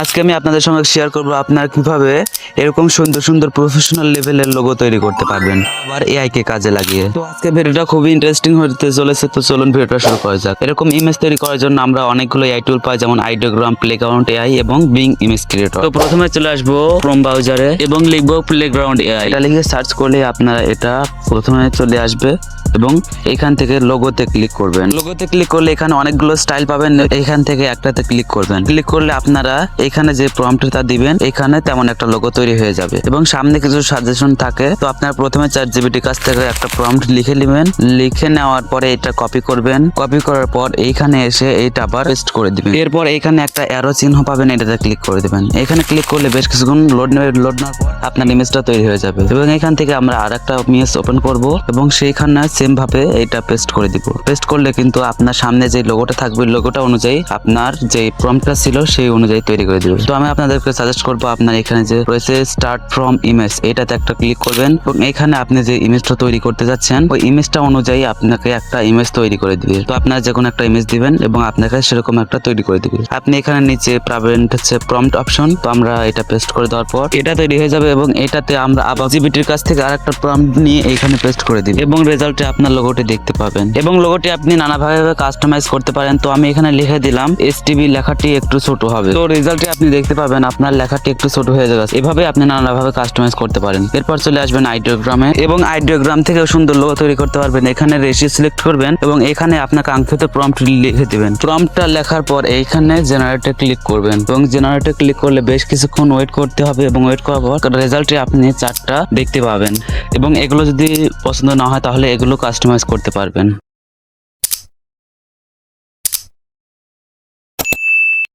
আজকে আমি আপনাদের সঙ্গে শেয়ার করব আপনারা কীভাবে এরকম সুন্দর সুন্দর প্রফেশনাল লেভেলের লোগো তৈরি করতে পারবেন, আবার এআই কে কাজে লাগিয়ে। তো আজকে ভিডিওটা খুবই ইন্টারেস্টিং হতে চলেছে, তো চলুন ভিডিওটা শুরু করা যাক। এরকম ইমেজ তৈরি করার জন্য আমরা অনেকগুলো এআই টুল পাই, যেমন আইডিওগ্রাম প্লেগ্রাউন্ড এআই এবং বিং ইমেজ ক্রিয়েটর তো প্রথমে চলে আসব ক্রোম ব্রাউজারে এবং লিখব প্লেগ্রাউন্ড এআই এটা লিখে সার্চ করলে আপনারা এটা প্রথমে চলে আসবে। এবং এখান থেকে লোগোতে ক্লিক করবেন। লোগোতে ক্লিক করলে এখানে অনেকগুলো স্টাইল পাবেন। এখান থেকে একটাতে ক্লিক করবেন। ক্লিক করলে আপনারা এখানে যে প্রম্পটটা দিবেন, এখানে তেমন একটা লোগো তৈরি হয়ে যাবে। এবং সামনে কিছু সাজেশন থাকে, তো আপনারা প্রথমে চার জিবিটি কাছ থেকে একটা প্রম্পট লিখে নেবেন। লিখে নেওয়ার পরে এটা কপি করবেন। কপি করার পর এইখানে এসে এইটা আবার পেস্ট করে দিবেন। এরপর এখানে একটা অ্যারো চিহ্ন পাবেন, এটাতে ক্লিক করে দিবেন। এখানে ক্লিক করলে বেশ কিছুক্ষণ লোড নেবে লোড নেওয়ার পর আপনার ইমেজটা তৈরি হয়ে যাবে। এবং এখান থেকে আমরা আর একটা ইমেজ ওপেন করব এবং সেইখানে সেম ভাবে এটা পেস্ট করে দিব। পেস্ট করলে কিন্তু আপনার সামনে যে লোগোটা থাকবে লোগোটা অনুযায়ী আপনার যে প্রম্পটটা ছিল, সেই অনুযায়ী তৈরি করে দিবে তো আমি আপনাদেরকে সাজেস্ট করব, আপনার এখানে যে রয়েছে স্টার্ট ফ্রম ইমেজ এটাতে একটা ক্লিক করবেন এবং এখানে আপনি যে ইমেজটা তৈরি করতে যাচ্ছেন, ওই ইমেজটা অনুযায়ী আপনাকে একটা ইমেজ তৈরি করে দিবে। তো আপনার যে কোনো একটা ইমেজ দিবেন এবং আপনাকে সেরকম একটা তৈরি করে দিবে। আপনি এখানে নিচে পাবেন হচ্ছে প্রম্পট অপশন তো আমরা এটা পেস্ট করে দেওয়ার পর এটা তৈরি হয়ে যাবে এবং এটাতে আমরা আবার জিবিটির কাছ থেকে আরেকটা প্রম্পট নিয়ে এখানে পেস্ট করে দিব। এবং রেজাল্টে আপনার লোগোটি দেখতে পাবেন। এবং লোগোটি আপনি নানাভাবে কাস্টমাইজ করতে পারেন। তো আমি এখানে লিখে দিলাম এসটিবি লেখাটি একটু ছোট হবে। তো রেজাল্টে আপনি দেখতে পাবেন, আপনার লেখাটি একটু ছোট হয়ে যাবে। এভাবে আপনি নানাভাবে কাস্টমাইজ করতে পারেন। এরপর চলে আসবেন আইডিওগ্রামে এবং আইডিওগ্রাম থেকে সুন্দর লোগো তৈরি করতে পারবেন। এখানে রেশিও সিলেক্ট করবেন এবং এখানে আপনার কাঙ্ক্ষিত প্রম্পট লিখে দিবেন। প্রম্পটটা লেখার পর এইখানে জেনারেটে ক্লিক করবেন। এবং জেনারেটে ক্লিক করলে বেশ কিছুক্ষণ ওয়েট করতে হবে এবং ওয়েট করার পর রেজাল্টে আপনি চারটা দেখতে পাবেন। এবং এগুলো যদি পছন্দ না হয় তাহলে এগুলো কাস্টমাইজ করতে পারবেন।